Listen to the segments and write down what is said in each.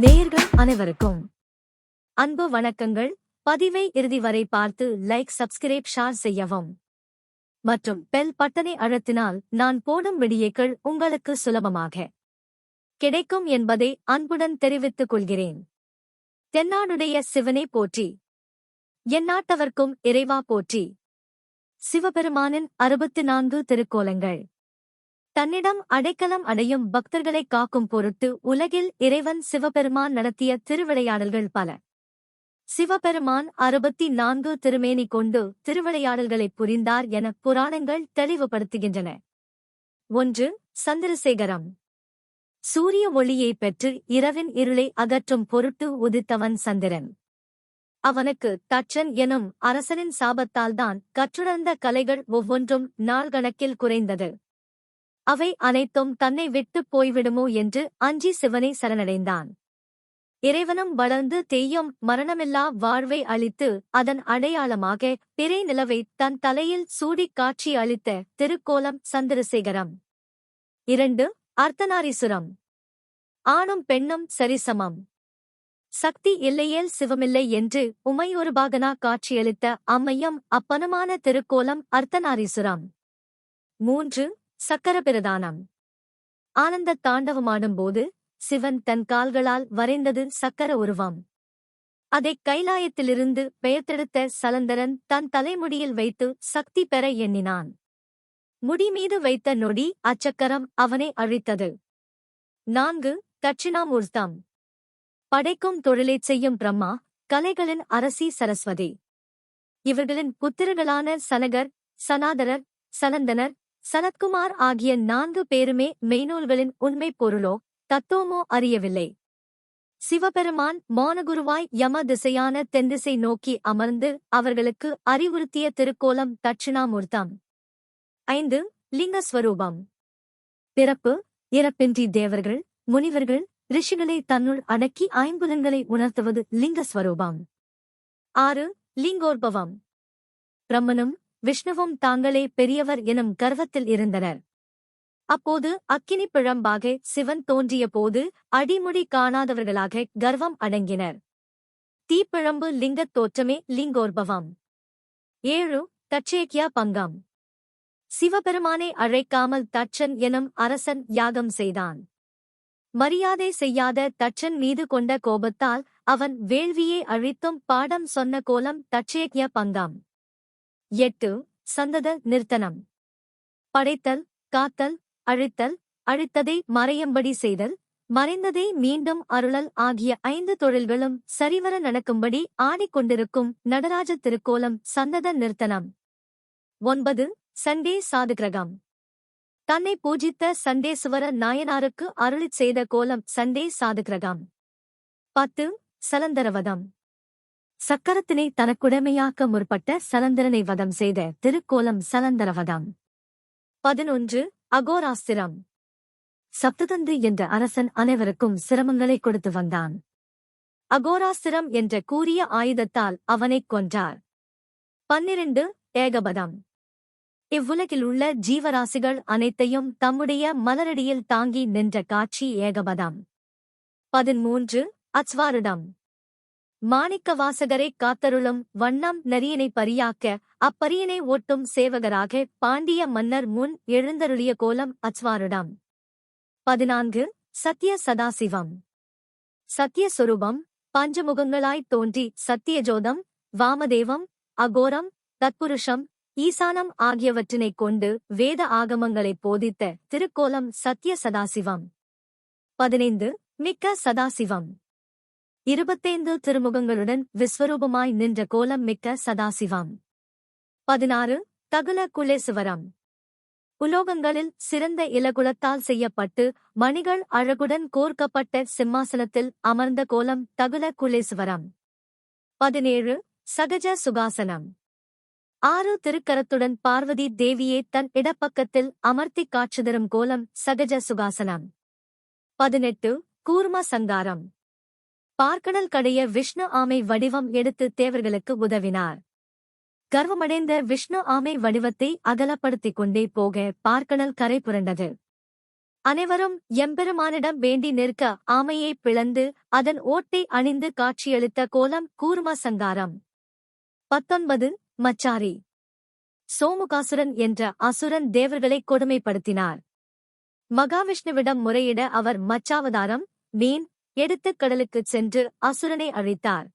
நேயர்கள் அனைவருக்கும் அன்பு வணக்கங்கள். பதிவை இறுதி வரை பார்த்து லைக் சப்ஸ்கிரைப் ஷேர் செய்யவும். மற்றும் பெல் பட்டனை அழுத்தினால் நான் போடும் விடியேக்கள் உங்களுக்கு சுலபமாக கிடைக்கும் என்பதை அன்புடன் தெரிவித்துக் கொள்கிறேன். தென்னாடுடைய சிவனே போற்றி. எந்நாட்டவர்க்கும் இறைவா போற்றி. சிவபெருமானின் அறுபத்து நான்கு திருக்கோலங்கள். தன்னிடம் அடைக்கலம் அடையும் பக்தர்களை காக்கும் பொருட்டு உலகில் இறைவன் சிவபெருமான் நடத்திய திருவிளையாடல்கள் பல. சிவபெருமான் அறுபத்தி நான்கு திருமேனி கொண்டு திருவிளையாடல்களைப் புரிந்தார் என புராணங்கள் தெளிவுபடுத்துகின்றன. ஒன்று சந்திரசேகரம். சூரிய ஒளியைப் பெற்று இரவின் இருளை அகற்றும் பொருட்டு உதித்தவன் சந்திரன். அவனுக்கு தச்சன் எனும் அரசனின் சாபத்தால்தான் கற்றுணர்ந்த கலைகள் ஒவ்வொன்றும் நாள்கணக்கில் குறைந்தது. அவை அனைத்தும் தன்னை விட்டுப் போய்விடுமோ என்று அஞ்சி சிவனை சரணடைந்தான். இறைவனும் வளர்ந்து தெய்யம் மரணமில்லா வாழ்வை அளித்து அதன் அடையாளமாக பிறை நிலவை தன் தலையில் சூடிக் காட்சி அளித்த திருக்கோலம் சந்திரசேகரம். இரண்டு அர்த்தநாரீசுரம் ஆணும் பெண்ணும் சரிசமம். சக்தி இல்லையேல் சிவமில்லை என்று உமையொருபாகனா காட்சியளித்த அம்மையம் அப்பனுமான திருக்கோலம் அர்த்தநாரீசுரம் மூன்று சக்கரபிரதானம். ஆனந்த தாண்டவமாடும்போது சிவன் தன் கால்களால் வரைந்தது சக்கர உருவம். அதைக் கைலாயத்திலிருந்து பெயர்த்தெடுத்த சலந்தரன் தன் தலைமுடியில் வைத்து சக்தி பெற எண்ணினான். முடிமீது வைத்த நொடி அச்சக்கரம் அவனை அழித்தது. நான்கு தட்சிணாமூர்த்தம். படைக்கும் தொழிலைச் செய்யும் பிரம்மா கலைகளின் அரசி சரஸ்வதி. இவர்களின் புத்திரர்களான சனகர் சனாதரர் சனந்தனர் சனத்குமார் ஆகிய நான்கு பேருமே மெய்நூல்களின் உண்மைப் பொருளோ? தத்துவமோ அறியவில்லை. சிவபெருமான் மோனகுருவாய் யம திசையான தென்திசை நோக்கி அமர்ந்து அவர்களுக்கு அறிவுறுத்திய திருக்கோலம் தட்சிணாமூர்த்தம். ஐந்து லிங்கஸ்வரூபம். பிறப்பு இறப்பின்றி தேவர்கள் முனிவர்கள் ரிஷிகளை தன்னுள் அடக்கி ஐம்புலன்களை உணர்த்துவது லிங்கஸ்வரூபம். ஆறு லிங்கோர்பவம் பிரம்மனும் விஷ்ணுவும் தாங்களே பெரியவர் எனும் கர்வத்தில் இருந்தனர். அப்போது அக்கினி பிழம்பாக சிவன் தோன்றிய போது அடிமுடி காணாதவர்களாக கர்வம் அடங்கினர். தீப்பிழம்பு லிங்கத் தோற்றமே லிங்கோர்பவம். ஏழு தட்சேக்கியா பங்கம். சிவபெருமானை அழைக்காமல் தட்சன் எனும் அரசன் யாகம் செய்தான். மரியாதை செய்யாத தட்சன் மீது கொண்ட கோபத்தால் அவன் வேள்வியை அழித்தும் பாடம் சொன்ன கோலம் தட்சேக்கிய பங்கம். எட்டு சந்தத நிறுத்தனம். படைத்தல் காத்தல் அழித்தல் அழித்ததை மறையும்படி செய்தல் மறைந்ததை மீண்டும் அருளல் ஆகிய ஐந்து தொழில்களும் சரிவர நடக்கும்படி ஆடிக்கொண்டிருக்கும் நடராஜ திருக்கோலம் சந்தத நிறுத்தனம். ஒன்பது சண்டே சாதுகிரகம். தன்னை பூஜித்த சண்டேசுவர நாயனாருக்கு அருளிச் செய்த கோலம் சண்டே சாதுகிரகம். பத்து சலந்தரவதம். சக்கரத்தினை தனக்குடைமையாக்க முற்பட்ட சலந்தரனை வதம் செய்த திருக்கோலம் சலந்தரவதம். பதினொன்று. அகோராஸ்திரம். சப்ததந்து என்ற அரசன் அனைவருக்கும் சிரமங்களை கொடுத்து வந்தான். அகோராஸ்திரம் என்ற கூறிய ஆயுதத்தால் அவனைக் கொன்றார். பன்னிரண்டு. ஏகபதம். இவ்வுலகில் உள்ள ஜீவராசிகள் அனைத்தையும் தம்முடைய மலரடியில் தாங்கி நின்ற காட்சி ஏகபதம். பதிமூன்று. அச்வாருடம். மாணிக்க வாசகரை காத்தருளும் வண்ணம் நரியனை பரியாக்க அப்பரியனை ஓட்டும் சேவகராக பாண்டிய மன்னர் முன் எழுந்தருளிய கோலம் அச்வாருடம். பதினான்கு. சத்ய சதாசிவம். சத்யஸ்வரூபம் பஞ்சமுகங்களாய்த் தோன்றி சத்தியஜோதம் வாமதேவம் அகோரம் தத்புருஷம் ஈசானம் ஆகியவற்றினைக் கொண்டு வேத ஆகமங்களைப் போதித்த திருக்கோலம் சத்ய சதாசிவம். பதினைந்து. மிக்க சதாசிவம். இருபத்தைந்து திருமுகங்களுடன் விஸ்வரூபமாய் நின்ற கோலம் மிக்க சதாசிவம். பதினாறு தகுல குலேசுவரம் உலோகங்களில் சிறந்த இலகுலத்தால் செய்யப்பட்டு மணிகள் அழகுடன் கோர்க்கப்பட்ட சிம்மாசனத்தில் அமர்ந்த கோலம் தகுல குலேசுவரம் பதினேழு சகஜ சுகாசனம். ஆறு திருக்கரத்துடன் பார்வதி தேவியே தன் இடப்பக்கத்தில் அமர்த்திக் காட்சி தரும் கோலம் சகஜ சுகாசனம். பதினெட்டு கூர்ம சங்காரம். பார்க்கடல் கடைய விஷ்ணு ஆமை வடிவம் எடுத்து தேவர்களுக்கு உதவினார். கர்வமடைந்த விஷ்ணு ஆமை வடிவத்தை அகலப்படுத்திக் கொண்டே போக பார்க்கடல் கரை புரண்டது. அனைவரும் எம்பெருமானிடம் வேண்டி நிற்க ஆமையை பிளந்து அதன் ஓட்டை அணிந்து காட்சியளித்த கோலம் கூர்ம சங்காரம். பத்தொன்பது மச்சாரி. சோமுகாசுரன் என்ற அசுரன் தேவர்களை கொடுமைப்படுத்தினார். மகாவிஷ்ணுவிடம் முறையிட அவர் மச்சாவதாரம் மீன் எடுத்துக் கடலுக்குச் சென்று அசுரனை அழித்தார்.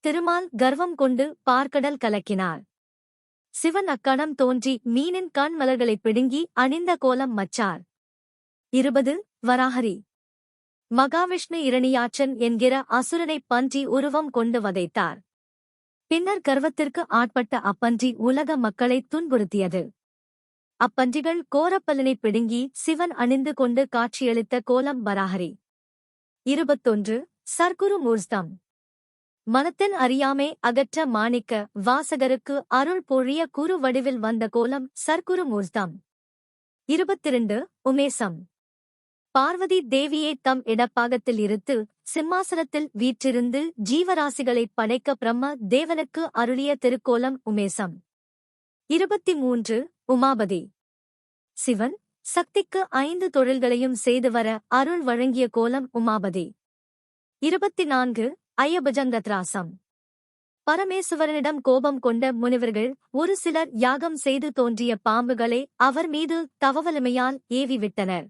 திருமால் கர்வம் கொண்டு பார்க்கடல் கலக்கினார். சிவன் அக்கணம் தோன்றி மீனின் கண் மலர்களைப் பிடுங்கி அணிந்த கோலம் மச்சார். இருபது வராஹரி. மகாவிஷ்ணு இரணியாற்றன் என்கிற அசுரனை பன்றி உருவம் கொண்டு வதைத்தார். பின்னர் கர்வத்திற்கு ஆட்பட்ட அப்பன்றி உலக மக்களை துன்புறுத்தியது. அப்பன்றிகள் கோரப்பலனை பிடுங்கி சிவன் அணிந்து கொண்டு காட்சியளித்த கோலம் வராஹரி. இருபத்தொன்று சர்க்குரு மூர்ஸ்தம். மனத்தின் அறியாமை அகற்ற மாணிக்க வாசகருக்கு அருள் பொழிய குரு வடிவில் வந்த கோலம் சர்க்குரு மூர்ஸ்தம். இருபத்திரண்டு உமேசம். பார்வதி தேவியை தம் இடப்பாகத்தில் இருத்து சிம்மாசனத்தில் வீற்றிருந்து ஜீவராசிகளைப் படைக்க பிரம்ம தேவனுக்கு அருளிய திருக்கோலம் உமேசம். இருபத்தி மூன்று உமாபதி. சிவன் சக்திக்கு ஐந்து தொழில்களையும் செய்து வர அருள் வழங்கிய கோலம் உமாபதி. இருபத்தி நான்கு ஐயபஜங்கத்ராசம். பரமேசுவரனிடம் கோபம் கொண்ட முனிவர்கள் ஒரு சிலர் யாகம் செய்து தோன்றிய பாம்புகளை அவர் மீது தவவலிமையால் ஏவிவிட்டனர்.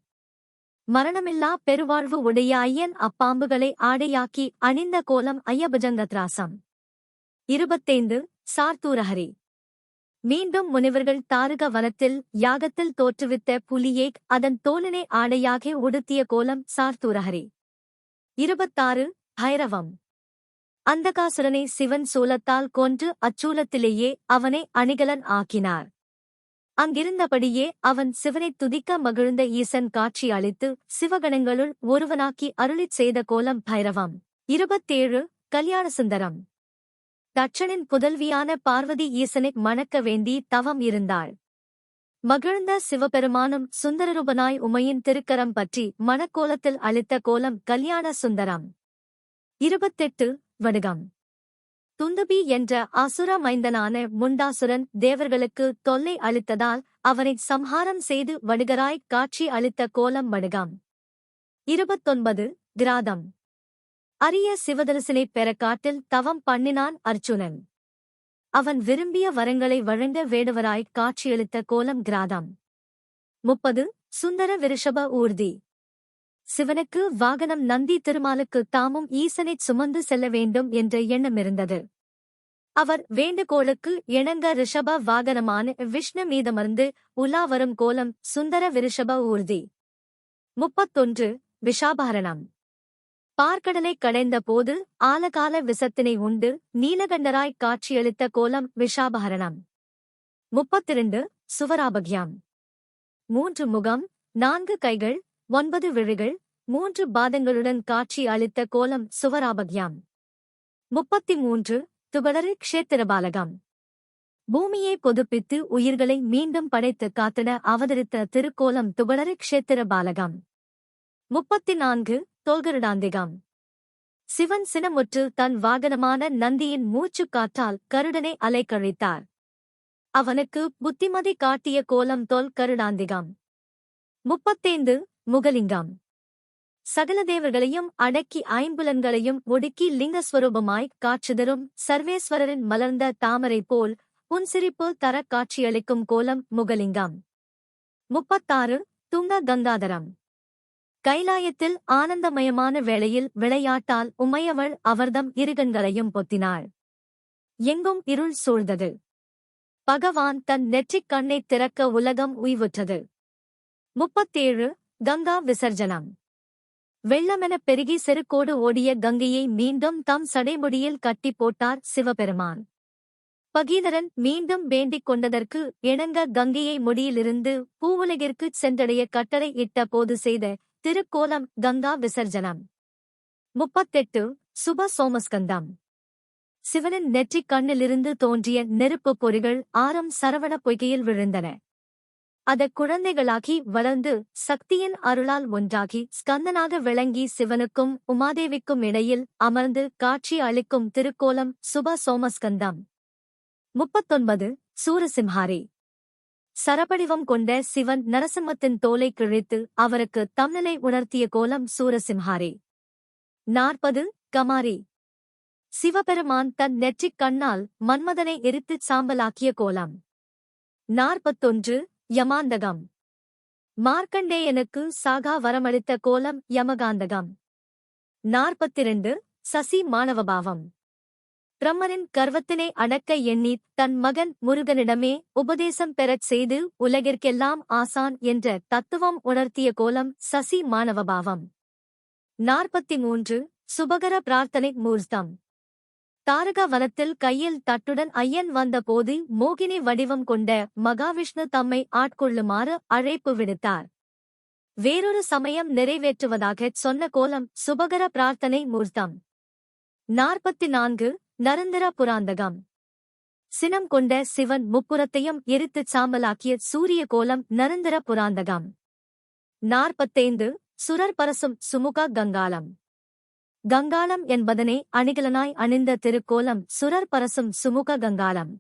மரணமில்லா பெருவாழ்வு உடைய ஐயன் அப்பாம்புகளை ஆடையாக்கி அணிந்த கோலம் ஐயபஜங்கத்ராசம். இருபத்தைந்து சார்த்தூரஹரி மீண்டும் முனிவர்கள் தாருக வனத்தில் யாகத்தில் தோற்றுவித்த புலியேக் அதன் தோலினை ஆடையாக உடுத்திய கோலம் சார்த்தூரஹரி இருபத்தாறு பைரவம் அந்தகாசுரனை சிவன் சூலத்தால் கொன்று அச்சூலத்திலேயே அவனை அணிகலன் ஆக்கினார். அங்கிருந்தபடியே அவன் சிவனைத் துதிக்க மகிழ்ந்த ஈசன் காட்சி அளித்து சிவகணங்களுள் ஒருவனாக்கி அருளிச் செய்த கோலம் பைரவம். இருபத்தேழு கல்யாண சுந்தரம். தட்சனின் புதல்வியான பார்வதி ஈசனை மணக்க வேண்டி தவம் இருந்தாள். மகிழ்ந்த சிவபெருமானும் சுந்தரரூபனாய் உமையின் திருக்கரம் பற்றி மணக்கோலத்தில் அளித்த கோலம் கல்யாண சுந்தரம். இருபத்தெட்டு வடுகம். துந்துபி என்ற அசுர மைந்தனான முண்டாசுரன் தேவர்களுக்கு தொல்லை அளித்ததால் அவனை சம்ஹாரம் செய்து வடுகராய் காட்சி அளித்த கோலம் வடுகம். இருபத்தொன்பது கிராதம். அரிய சிவதரிசனைப் பெற காட்டில் தவம் பண்ணினான் அர்ச்சுனன் அவன் விரும்பிய வரங்களை வழங்க வேடுவராய் காட்சியளித்த கோலம் கிராதம். முப்பது. சுந்தர விருஷப ஊர்தி. சிவனுக்கு வாகனம் நந்தி திருமாலுக்கு தாமும் ஈசனைச் சுமந்து செல்ல வேண்டும் என்ற எண்ணம் இருந்தது. அவர் வேண்டுகோளுக்கு இணங்க ரிஷப வாகனமான விஷ்ணு மீதமர்ந்து உலா வரும் கோலம் சுந்தர விருஷப ஊர்தி. முப்பத்தொன்று. விஷாபரணம் பார்க்கடலை கடைந்த போது ஆலகால விசத்தினை உண்டு நீலகண்டராய் காட்சியளித்த கோலம் விஷாபஹரணம் முப்பத்திரண்டு சுவராபக்யாம். மூன்று முகம் நான்கு கைகள் ஒன்பது விழிகள் மூன்று பாதங்களுடன் காட்சி அளித்த கோலம் சுவராபக்யாம். முப்பத்தி மூன்று துகளரு க்ஷேத்திரபாலகம். பூமியை பொதுப்பித்து உயிர்களை மீண்டும் படைத்து காத்திட அவதரித்த திருக்கோலம் துகளறு க்ஷேத்திரபாலகம். முப்பத்தி நான்கு தோல்கருடாந்திகம் சிவன் சினமுற்று தன் வாகனமான நந்தியின் மூச்சுக் காற்றால் கருடனை அலைக்கழித்தார். அவனுக்கு புத்திமதி காட்டிய கோலம் தோல் கருடாந்திகம். முப்பத்தைந்து முகலிங்கம். சகல தேவர்களையும் அடக்கி ஐம்புலன்களையும் ஒடுக்கி லிங்கஸ்வரூபமாய் காட்சிதரும் சர்வேஸ்வரரின் மலர்ந்த தாமரை போல் புன்சிரிப்பு தர காட்சியளிக்கும் கோலம் முகலிங்கம். முப்பத்தாறு துங்க கங்காதரம் கைலாயத்தில் ஆனந்தமயமான வேளையில் விளையாட்டால் உமையவள் அவர்தம் இருகண்களையும் பொத்தினாள். எங்கும் இருள் சூழ்ந்தது. பகவான் தன் நெற்றிக் கண்ணை திறக்க உலகம் உய்வுற்றது. முப்பத்தேழு கங்கா விசர்ஜனம். வெள்ளமெனப் பெருகி செருக்கோடு ஓடிய கங்கையை மீண்டும் தம் சடைமுடியில் கட்டி போட்டார் சிவபெருமான். பகீதரன் மீண்டும் வேண்டிக் கொண்டதற்கு இணங்க கங்கையை முடியிலிருந்து பூவுலகிற்குச் சென்றடைய கட்டளை இட்ட போது செய்த திருக்கோலம் கங்கா விசர்ஜனம். முப்பத்தெட்டு சுப சோமஸ்கந்தம். சிவனின் நெற்றிக் கண்ணிலிருந்து தோன்றிய நெருப்புப் பொறிகள் ஆரம் சரவண பொய்கையில் விழுந்தன. அத குழந்தைகளாகி வளர்ந்து சக்தியின் அருளால் ஒன்றாகி ஸ்கந்தனாக விளங்கி சிவனுக்கும் உமாதேவிக்கும் இடையில் அமர்ந்து காட்சி அளிக்கும் திருக்கோலம் சுப சோமஸ்கந்தம். முப்பத்தொன்பது சூரசிம்ஹாரி. சரபடிவம் கொண்ட சிவன் நரசிம்மத்தின் தோலை கிழித்து அவருக்கு தம்நிலை உணர்த்திய கோலம் சூரசிம்ஹாரே. நாற்பது கமாரி. சிவபெருமான் தன் நெற்றிக் கண்ணால் மன்மதனை எரித்துச் சாம்பலாக்கிய கோலம். நாற்பத்தொன்று யமாந்தகம். மார்க்கண்டேயனுக்கு சாகா வரமளித்த கோலம் யமகாந்தகம். நாற்பத்திரண்டு சசி மாணவபாவம். பிரம்மனின் கர்வத்தினை அடக்க எண்ணி தன் மகன் முருகனிடமே உபதேசம் பெறச் செய்து உலகிற்கெல்லாம் ஆசான் என்ற தத்துவம் உணர்த்திய கோலம் சசி மாணவபாவம். நாற்பத்தி மூன்று சுபகர பிரார்த்தனை மூர்த்தம். தாரக வனத்தில் கையில் தட்டுடன் ஐயன் வந்தபோது மோகினி வடிவம் கொண்ட மகாவிஷ்ணு தம்மை ஆட்கொள்ளுமாறு அழைப்பு விடுத்தார். வேறொரு சமயம் நிறைவேற்றுவதாகச் சொன்ன கோலம் சுபகர பிரார்த்தனை மூர்த்தம். நாற்பத்தி நான்கு நரந்தர புராந்தகம். சினம் கொண்ட சிவன் முப்புறத்தையும் எரித்துச் சாம்பலாக்கிய சூரிய கோலம் நரந்தர புராந்தகம். நாற்பத்தைந்து சுரர் பரசும் சுமுக கங்காளம் கங்காளம் என்பதனை அணிகலனாய் அணிந்த திருக்கோலம் சுரர் பரசும் சுமுக கங்காளம்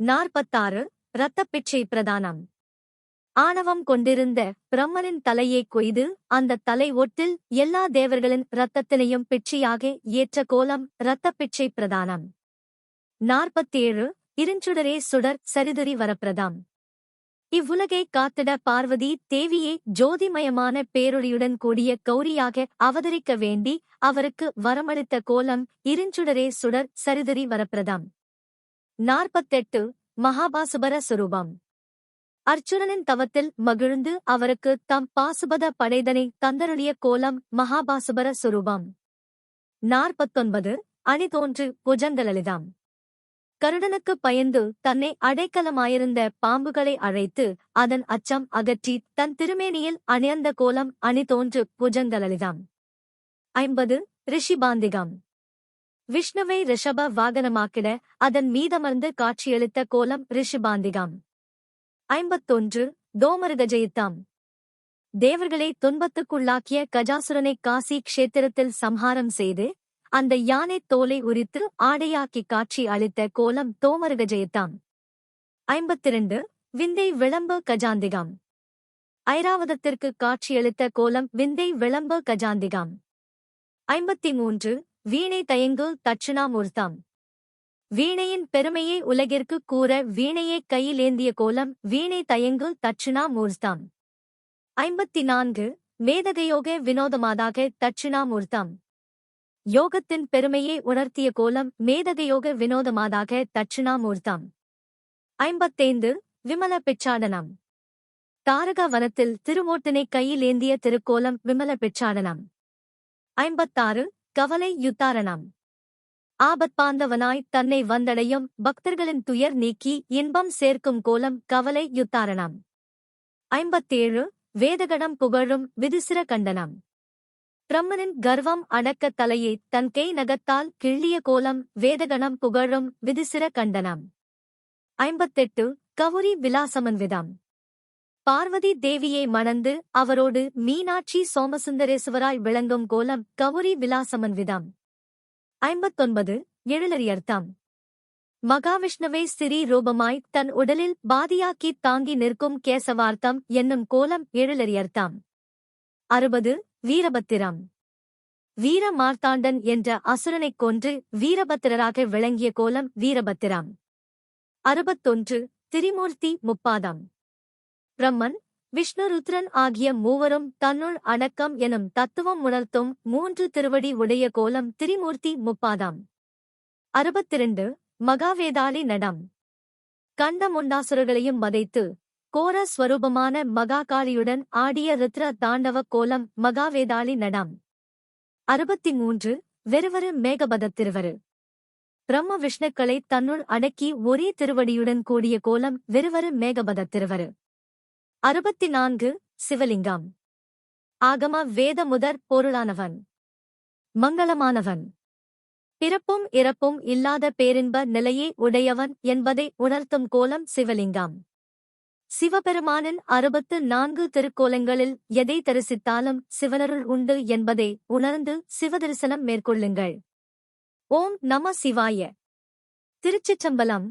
நாற்பத்தாறு இரத்தப்பிச்சை பிரதானம். ஆணவம் கொண்டிருந்த பிரம்மனின் தலையை கொய்து அந்த தலை ஒட்டில் எல்லா தேவர்களின் இரத்தத்தினையும் பிச்சையாக ஏற்ற கோலம் இரத்தப்பிச்சை பிரதானம். நாற்பத்தேழு இருஞ்சுடரே சுடர் சரிதுரி வரப்பிரதாம். இவ்வுலகை காத்திட பார்வதி தேவியே ஜோதிமயமான பேரொழியுடன் கூடிய கௌரியாக அவதரிக்க வேண்டி அவருக்கு வரமளித்த கோலம் இருஞ்சுடரே சுடர் சரிதுரி வரப்பிரதாம். நாற்பத்தெட்டு மகாபாசுபர சுரூபம். அர்ச்சுனனின் தவத்தில் மகிழ்ந்து அவருக்கு தம் பாசுபத படைதனை தந்தருளிய கோலம் மகாபாசுபர சுரூபம். நாற்பத்தொன்பது. அணி தோன்று புஜங்கலலிதாம். கருடனுக்கு பயந்து தன்னை அடைக்கலமாயிருந்த பாம்புகளை அழைத்து அதன் அச்சம் அகற்றி தன் திருமேனியில் அணியந்த கோலம் அணி தோன்று புஜங்கலலிதாம். ஐம்பது. ரிஷிபாந்திகம். விஷ்ணுவை ரிஷப வாகனமாக்கிட அதன் மீதமர்ந்து காட்சியளித்த கோலம் ரிஷிபாந்திகம். ஐம்பத்தொன்று தோமருகஜயித்தாம் தேவர்களை துன்பத்துக்குள்ளாக்கிய கஜாசுரனை காசி க்ஷேத்திரத்தில் சம்ஹாரம் செய்து அந்த யானை தோலை உரித்து ஆடையாக்கி காட்சி அளித்த கோலம் தோமருகஜயித்தாம் ஐம்பத்திரண்டு விந்தை விளம்பு கஜாந்திகாம். ஐராவதத்திற்கு காட்சியளித்த கோலம் விந்தை விளம்பு கஜாந்திகாம். ஐம்பத்தி மூன்று வீணை தயங்கு தட்சிணாமூர்த்தாம். வீணையின் பெருமையை உலகிற்கு கூற வீணையை கையிலேந்திய கோலம் வீணை தயங்கு தட்சிணாமூர்த்தம் ஐம்பத்தி நான்கு மேதகயோக வினோதமாதாக தட்சிணாமூர்த்தம் யோகத்தின் பெருமையை உணர்த்திய கோலம் மேதகயோக வினோதமாதாக தட்சிணாமூர்த்தம் ஐம்பத்தைந்து விமல பிச்சாடனம். தாரக வனத்தில் திருமூர்த்தனை கையிலேந்திய திருக்கோலம் விமல பிச்சாடனம். ஐம்பத்தாறு கவலை யுத்தாரணம். ஆபத்பாந்தவனாய் தன்னை வந்தடையும் பக்தர்களின் துயர் நீக்கி இன்பம் சேர்க்கும் கோலம் கவலை யுத்தாரணம். ஐம்பத்தேழு வேதகடம் புகழும் விதுசிர கண்டனம். பிரம்மனின் கர்வம் அடக்க தலையை தன் கை நகத்தால் கிள்ளிய கோலம் வேதகணம் புகழும் விதுசிர கண்டனம். ஐம்பத்தெட்டு கவுரி விலாசமன்விதம் பார்வதி தேவியை மணந்து அவரோடு மீனாட்சி சோமசுந்தரேசுவராய் விளங்கும் கோலம் கவுரி விலாசமன்விதம் ஐம்பத்தொன்பது எழிலறியர்த்தம் மகாவிஷ்ணுவை சிறீ ரூபமாய் தன் உடலில் பாதியாக்கி தாங்கி நிற்கும் கேசவார்த்தம் என்னும் கோலம் எழிலறியர்த்தம் அறுபது வீரபத்திரம். வீர மார்த்தாண்டன் என்ற அசுரனைக் கொன்று வீரபத்திரராக விளங்கிய கோலம் வீரபத்திரம். அறுபத்தொன்று திரிமூர்த்தி முப்பாதம். பிரம்மன் விஷ்ணுருத்ரன் ஆகிய மூவரும் தன்னுள் அடக்கம் எனும் தத்துவம் உணர்த்தும் மூன்று திருவடி உடைய கோலம் திரிமூர்த்தி முப்பாதாம். அறுபத்திரண்டு. மகாவேதாளி நடம். கண்ட முண்டாசுரர்களையும் வதைத்து கோர ஸ்வரூபமான மகாகாளியுடன் ஆடிய ருத்ர தாண்டவ கோலம் மகாவேதாளி நடம். அறுபத்தி மூன்று வெறுவரு மேகபதத் திருவரு. பிரம்ம விஷ்ணுக்களை தன்னுள் அடக்கி ஒரே திருவடியுடன் கூடிய கோலம் வெறுவரு மேகபதத் திருவரு. அறுபத்தி நான்கு சிவலிங்கம். ஆகம வேத முதற் பொருளானவன். மங்களமானவன். பிறப்பும் இறப்பும் இல்லாத பேரின்ப நிலையே உடையவன் என்பதை உணர்த்தும் கோலம் சிவலிங்கம். சிவபெருமானின் அறுபத்து நான்கு திருக்கோலங்களில் எதை தரிசித்தாலும் சிவனருள் உண்டு என்பதை உணர்ந்து சிவதரிசனம் மேற்கொள்ளுங்கள். ஓம் நம சிவாய. திருச்சிச்சம்பலம்